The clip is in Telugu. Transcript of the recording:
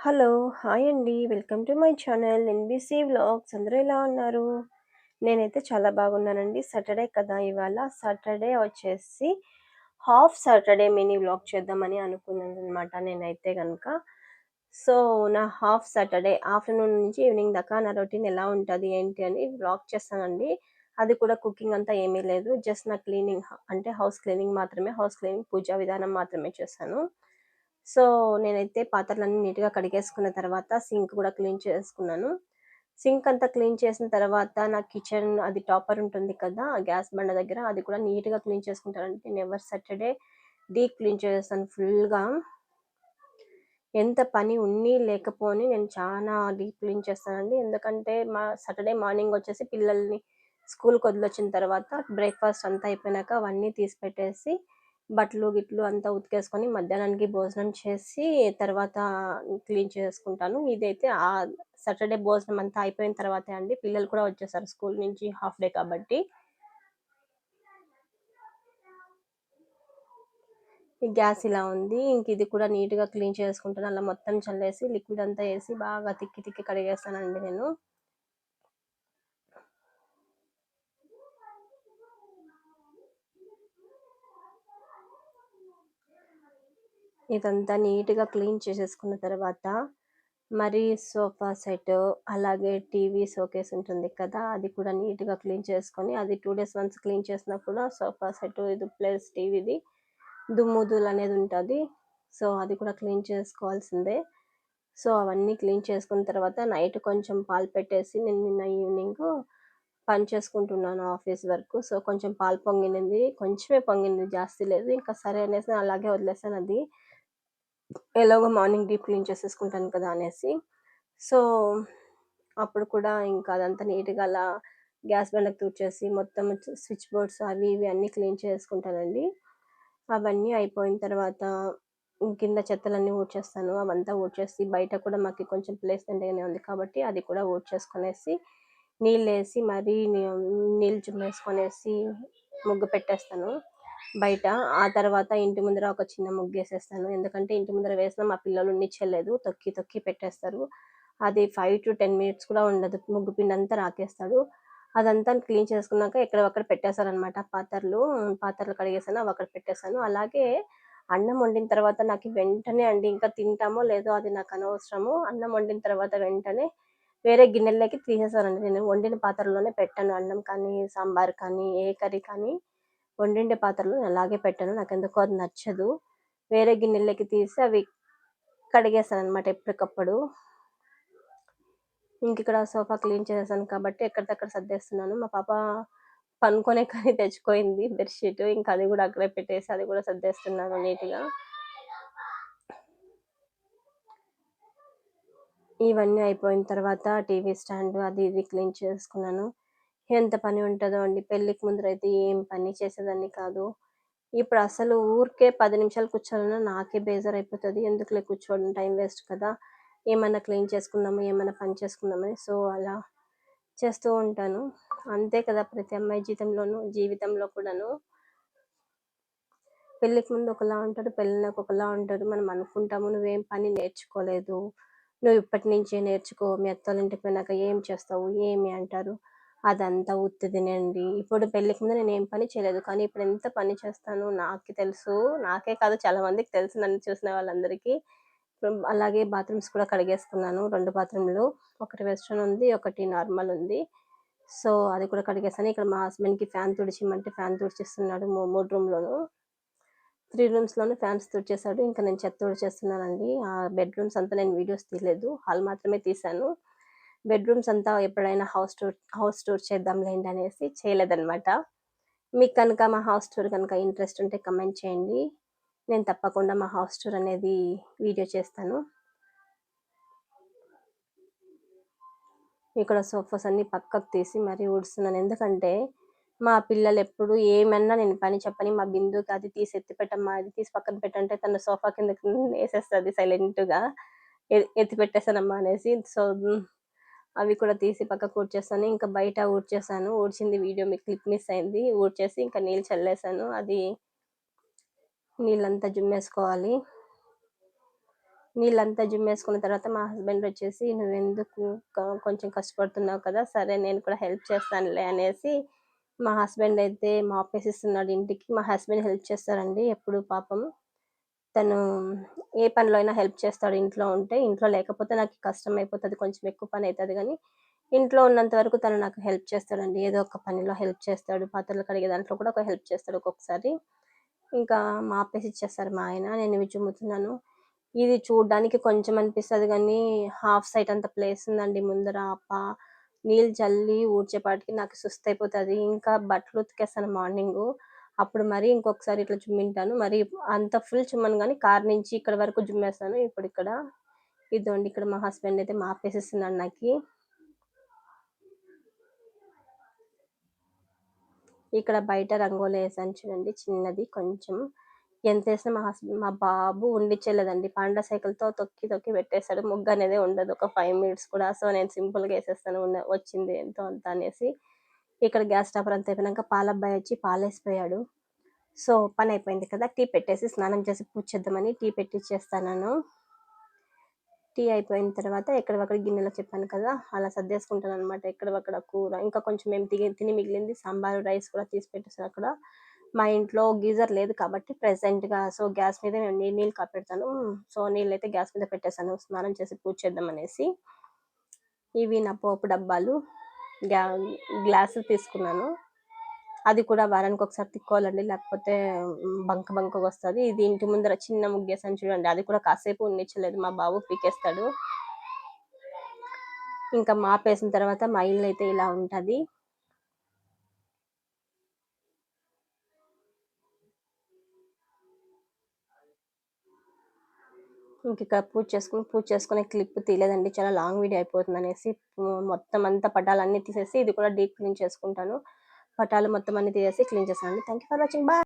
హలో! హాయ్ అండి. Welcome to my channel NBC vlogs. అందరూ ఎలా ఉన్నారు? నేనైతే చాలా బాగున్నానండి. సాటర్డే కదా ఇవాళ. సాటర్డే వచ్చేసి హాఫ్ సాటర్డే మినీ వ్లాగ్ చేద్దామని అనుకున్నాను అనమాట నేనైతే కనుక సో, నా హాఫ్ సాటర్డే ఆఫ్టర్‌నూన్ నుంచి ఈవినింగ్ దాకా నా రొటీన్ ఎలా ఉంటుంది ఏంటి అని వ్లాగ్ చేస్తానండి. అది కూడా కుకింగ్ అంతా ఏమీ లేదు. జస్ట్ నా క్లీనింగ్ అంటే హౌస్ క్లీనింగ్ మాత్రమే. హౌస్ క్లీనింగ్ పూజా విధానం మాత్రమే చేశాను. సో, నేనైతే పాత్రలన్నీ నీట్‌గా కడిగేసుకున్న తర్వాత సింక్ కూడా క్లీన్ చేసుకున్నాను. సింక్ అంతా క్లీన్ చేసిన తర్వాత నా కిచెన్ అది టాపర్ ఉంటుంది కదా! గ్యాస్ బండ దగ్గర అది కూడా నీట్‌గా క్లీన్ చేసుకుంటానంటే నేను ఎవరి సాటర్డే డీప్ క్లీన్ చేస్తాను ఫుల్‌గా. ఎంత పని ఉన్ని, లేకపోని నేను చాలా డీప్ క్లీన్ చేస్తానండి. ఎందుకంటే మా సాటర్డే మార్నింగ్ వచ్చేసి పిల్లల్ని స్కూల్‌కి వదిలొచ్చిన తర్వాత బ్రేక్‌ఫాస్ట్ అంతా అయిపోయినాక అవన్నీ తీసి పెట్టేసి బట్టలు, గిట్లు అంతా ఉతికేసుకొని మధ్యాహ్నానికి భోజనం చేసి తర్వాత క్లీన్ చేసుకుంటాను. ఇదైతే ఆ సాటర్డే భోజనం అంతా అయిపోయిన తర్వాతే అండి. పిల్లలు కూడా వచ్చేసారు స్కూల్ నుంచి హాఫ్ డే కాబట్టి. ఈ గ్యాస్ ఇలా ఉంది. ఇంక ఇది కూడా నీట్‌గా క్లీన్ చేసుకుంటాను. అలా మొత్తం చల్లేసి లిక్విడ్ అంతా వేసి బాగా తిక్కి తిక్కి కడిగేస్తానండి నేను. ఇదంతా నీట్‌గా క్లీన్ చేసేసుకున్న తర్వాత మరి సోఫా సెట్ అలాగే టీవీ షోకేస్ ఉంటుంది కదా! అది కూడా నీట్‌గా క్లీన్ చేసుకొని అది టూ డేస్ వన్స్ క్లీన్ చేసినా కూడా సోఫా సెట్ ఇది ప్లస్ టీవీది దుమ్ముదులు అనేది ఉంటుంది సో, అది కూడా క్లీన్ చేసుకోవాల్సిందే. సో, అవన్నీ క్లీన్ చేసుకున్న తర్వాత నైట్ కొంచెం పాలు పెట్టేసి నేను నిన్న ఈవినింగ్ పని చేసుకుంటున్నాను ఆఫీస్ వరకు సో, కొంచెం పాలు పొంగినది కొంచెమే పొంగింది జాస్తి లేదు. ఇంకా సరే అనేసి అలాగే వదిలేసాను అది. ఎలాగో మార్నింగ్ డీప్ క్లీన్ చేసేసుకుంటాను కదా అనేసి. సో, అప్పుడు కూడా ఇంకా అదంతా నీట్‌గా అలా గ్యాస్ బండకు తూర్చేసి మొత్తం స్విచ్ బోర్డ్స్ అవి ఇవి అన్నీ క్లీన్ చేసుకుంటానండి. అవన్నీ అయిపోయిన తర్వాత కింద చెత్తలన్నీ ఊడ్చేస్తాను. అవంతా ఊడ్చేసి బయట కూడా మాకు కొంచెం ప్లేస్ దండిగానే ఉంది కాబట్టి అది కూడా ఊడ్చేసుకునేసి నీళ్ళు వేసి మరీ నీళ్ళు చిమ్మేసుకొనేసి ముగ్గు పెట్టేస్తాను బయట. ఆ తర్వాత ఇంటి ముందర ఒక చిన్న ముగ్గు వేసేస్తాను ఎందుకంటే ఇంటి ముందర వేసినా మా పిల్లలు నిచ్చలేదు తొక్కి తొక్కి పెట్టేస్తారు. అది 5-10 మినిట్స్ కూడా ఉండదు. ముగ్గు పిండి అంతా రాకేస్తాడు. అదంతా క్లీన్ చేసుకున్నాక ఎక్కడ అక్కడ పెట్టేసాననమాట పాత్రలు. పాత్రలు కడిగేసాను. అవి అక్కడ పెట్టేస్తాను అలాగే అన్నం వండిన తర్వాత నాకు వెంటనే అండి ఇంకా తింటామో లేదో అది నాకు అనవసరము. అన్నం వండిన తర్వాత వెంటనే వేరే గిన్నెల్లోకి తీసేసానండి. నేను వండిన పాత్రలోనే పెట్టాను అన్నం కానీ, సాంబార్ కానీ, ఏ కర్రీ కానీ వండిండే పాత్రలో అలాగే పెట్టాను నాకు ఎందుకో అది నచ్చదు. వేరే గిన్నెలకి తీసి అవి కడిగేస్తాననమాట ఎప్పటికప్పుడు. ఇంకిక్కడ సోఫా క్లీన్ చేసేసాను కాబట్టి ఎక్కడిదక్కడ సర్దేస్తున్నాను. మా పాప పనుకొనే కానీ తెచ్చుకోయింది బెడ్‌షీట్. ఇంకా అది కూడా అక్కడే పెట్టేసి అది కూడా సర్దేస్తున్నాను నీట్‌గా. ఇవన్నీ అయిపోయిన తర్వాత టీవీ స్టాండ్ అది ఇది క్లీన్ చేసుకున్నాను. ఎంత పని ఉంటుందో అండి. పెళ్ళికి ముందర అయితే ఏం పని చేసేదాన్ని కాదు. ఇప్పుడు అసలు ఊరికే పది నిమిషాలు కూర్చోవాలన్నా నాకే బేజార్ అయిపోతుంది ఎందుకులే కూర్చోవడం టైం వేస్ట్ కదా! ఏమైనా క్లీన్ చేసుకుందాము, ఏమైనా పని చేసుకుందామని సో, అలా చేస్తూ ఉంటాను. అంతే కదా ప్రతి అమ్మాయి జీవితంలోనూ జీవితంలో కూడాను. పెళ్ళికి ముందు ఒకలా ఉంటారు. పెళ్ళినాక ఒకలా ఉంటారు. మనం అనుకుంటాము నువ్వేం పని నేర్చుకోలేదు. నువ్వు ఇప్పటి నుంచే నేర్చుకో. మీ అత్తలు ఇంటికి పోయినాక ఏం చేస్తావు, ఏమి అంటారు. అదంతా ఉత్తిదే అండి. ఇప్పుడు పెళ్ళికి ముందు నేను ఏం పని చేయలేదు. కానీ ఇప్పుడు ఎంత పని చేస్తాను నాకే తెలుసు. నాకే కాదు చాలా మందికి తెలుసు నన్ను చూసిన వాళ్ళందరికీ. అలాగే బాత్రూమ్స్ కూడా కడిగేసుకున్నాను. రెండు బాత్రూమ్‌లు. ఒకటి వెస్ట్రన్ ఉంది. ఒకటి నార్మల్ ఉంది. సో, అది కూడా కడిగేసాను. ఇక్కడ మా హస్బెండ్‌కి ఫ్యాన్ తుడిచిమంటే ఫ్యాన్ తుడిచిస్తున్నాడు మూ 3 రూమ్‌లోనూ. 3 రూమ్స్‌లోనూ ఫ్యాన్స్ తుడిచేశాడు ఇంకా నేను చెత్త తుడిచేస్తున్నానండి. ఆ బెడ్‌రూమ్స్ అంతా నేను వీడియోస్ తీయలేదు. హాల్ మాత్రమే తీశాను. బెడ్‌రూమ్స్ అంతా ఎప్పుడైనా హౌస్ టూర్ హౌస్ టూర్ చేద్దాంలేండి అనేసి చేయలేదనమాట. మీకు కనుక మా హౌస్ టూర్ కనుక ఇంట్రెస్ట్ ఉంటే కమెంట్ చేయండి. నేను తప్పకుండా మా హౌస్ టూర్ అనేది వీడియో చేస్తాను. ఇక్కడ సోఫాస్ అన్ని పక్కకు తీసి మరీ ఊడుస్తున్నాను. ఎందుకంటే మా పిల్లలు ఎప్పుడు ఏమన్నా నేను పని చెప్పని మా బిందుకి అది తీసి ఎత్తి పెట్టమ్మా, అది తీసి పక్కన పెట్టంటే తన సోఫా కింద వేసేస్తుంది సైలెంట్‌గా. ఎత్తి పెట్టేసానమ్మా అనేసి. సో, అవి కూడా తీసి పక్కకు ఊడ్చేసాను ఇంకా బయట ఊడ్చేసాను. ఊడ్చింది వీడియో మీకు క్లిప్ మిస్ అయింది. ఊడ్చేసి ఇంకా నీళ్ళు చల్లేసాను. అది నీళ్ళంతా జుమ్మేసుకోవాలి. నీళ్ళంతా జుమ్మేసుకున్న తర్వాత మా హస్బెండ్ వచ్చేసి నువ్వెందుకు కొంచెం కష్టపడుతున్నావు కదా సరే నేను కూడా హెల్ప్ చేస్తానులే అనేసి మా హస్బెండ్ అయితే మాపేసిస్తున్నాడు ఇంటికి మా హస్బెండ్ హెల్ప్ చేస్తారండి ఎప్పుడు పాపం తను ఏ పనిలో అయినా హెల్ప్ చేస్తాడు ఇంట్లో ఉంటే ఇంట్లో లేకపోతే నాకు కష్టం అయిపోతుంది కొంచెం ఎక్కువ పని అవుతుంది కానీ ఇంట్లో ఉన్నంత వరకు తను నాకు హెల్ప్ చేస్తాడండి. ఏదో ఒక పనిలో హెల్ప్ చేస్తాడు పాత్రలు కడిగే దాంట్లో కూడా ఒక హెల్ప్ చేస్తాడు ఒక్కొక్కసారి. ఇంకా మాపేసి ఇచ్చేస్తారు మా ఆయన నేను ఇవి చుమ్ముతున్నాను. ఇది చూడడానికి కొంచెం అనిపిస్తుంది కానీ హాఫ్ సైట్ అంత ప్లేస్ ఉందండి ముందర అప్ప. నీళ్ళు చల్లి ఊడ్చేపాటికి నాకు సుస్థ అయిపోతుంది ఇంకా బట్టలు ఉతికేస్తాను మార్నింగు. అప్పుడు మరి ఇంకొకసారి ఇట్లా చుమ్మింటాను మరి అంత ఫుల్ చుమ్మను కానీ కార్ నుంచి ఇక్కడ వరకు జుమ్మేస్తాను. ఇప్పుడు ఇక్కడ ఇదిగోండి ఇక్కడ మా హస్బెండ్ అయితే మాపేసేస్తున్నాడు నాకు. ఇక్కడ బయట రంగోలి వేసాను చూడండి చిన్నది కొంచెం. ఎంత వేసినా మా హస్బెండ్ మా బాబు ఉండిచ్చేలేదండి పాండా సైకిల్తో తొక్కి తొక్కి పెట్టేశాడు. ముగ్గు అనేది ఉండదు. ఒక ఫైవ్ మినిట్స్ కూడా. సో నేను సింపుల్గా వేసేస్తాను. ఉన్న- వచ్చింది ఎంతో అంత అనేసి. ఇక్కడ గ్యాస్ స్టవ్ అంతా అయిపోయినాక పాలబ్బాయి వచ్చి పాలేసిపోయాడు. సో పని అయిపోయింది కదా టీ పెట్టేసి స్నానం చేసి పూజ చేద్దామని టీ పెట్టిచ్చేస్తాను టీ అయిపోయిన తర్వాత ఎక్కడవక్కడ గిన్నెలో చెప్పాను కదా అలా సర్దేసుకుంటాను అనమాట ఎక్కడవక్కడ కూర. ఇంకా కొంచెం మేము తిని తిని మిగిలింది సాంబారు రైస్ కూడా తీసి పెట్టేసాను అక్కడ. మా ఇంట్లో గీజర్ లేదు కాబట్టి ప్రెసెంట్గా సో గ్యాస్ మీద నేను నీ- నీళ్ళు కాపెడతాను. సో నీళ్ళు అయితే గ్యాస్ మీద పెట్టేశాను స్నానం చేసి పూజ చేద్దాం అనేసి ఇవి నా పోపు డబ్బాలు. గ్యా గ్లాసులు తీసుకున్నాను. అది కూడా వారానికి ఒకసారి తిక్కోవాలండి. లేకపోతే బంక బంకగా వస్తుంది. ఇది ఇంటి ముందర చిన్న ముగ్గేసాను చూడండి. అది కూడా కాసేపు ఉండించలేదు మా బాబు పీకేస్తాడు. ఇంకా మాపేసిన తర్వాత మా ఇల్లు అయితే ఇలా ఉంటుంది. ఇంక ఇక్కడ పూజ చేసుకుని పూజ చేసుకునే క్లిప్ తీయలేదండి. చాలా లాంగ్ వీడియో అయిపోతుంది అనేసి మొత్తం అంతా పటాలన్నీ తీసేసి ఇది కూడా డీప్ క్లీన్ చేసుకుంటాను. పటాలు మొత్తం అన్ని తీసేసి క్లీన్ చేస్తాను thank you for watching. Bye.